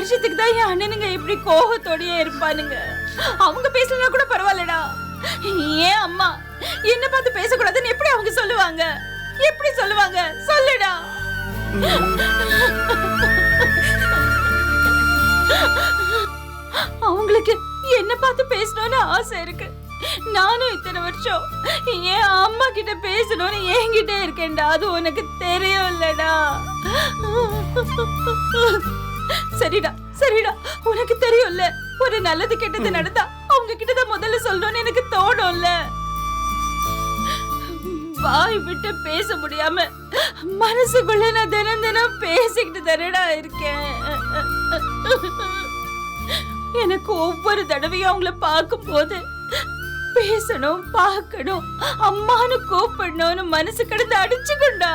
வருஷத்துக்கு தான் என் அண்ணனுங்க இப்படி கோபத்தோடயே இருப்பானுங்க. அவங்க பேசலனா கூட பரவாயில்லடா. ஏன் அம்மா என்ன பார்த்து பேசக்கூடாதுன்னு எப்படி அவங்க சொல்லுவாங்க? எப்படி சொல்லுவாங்க? சொல்லுடா. அவங்களுக்கு என்ன பார்த்து பேசணும்னு ஆசை இருக்கு. நானும் இத்தனை வருஷம் என் அம்மா கிட்ட பேசணும்னு என்கிட்ட இருக்கேன்டா. அது உனக்கு தெரியும் இல்லடா சரிடா சரிடா. உனக்கு தெரியும்ல ஒரு நல்லது கெட்டது நடந்தா அவங்க கிட்ட தான் முதல்ல சொல்லணும்னு எனக்கு தோணும்ல. வாய் விட்டு பேச முடியாம மனசுக்குள்ள நான் தினம் தினம் பேசிக்கிட்டு தரடா இருக்கேன். எனக்கு ஒவ்வொரு தடவையும் அவங்கள பார்க்கும் போது பேசணும் பார்க்கணும் அம்மான்னு கூப்பிடணும்னு மனசு கிடந்து அடிச்சுக்கண்டா.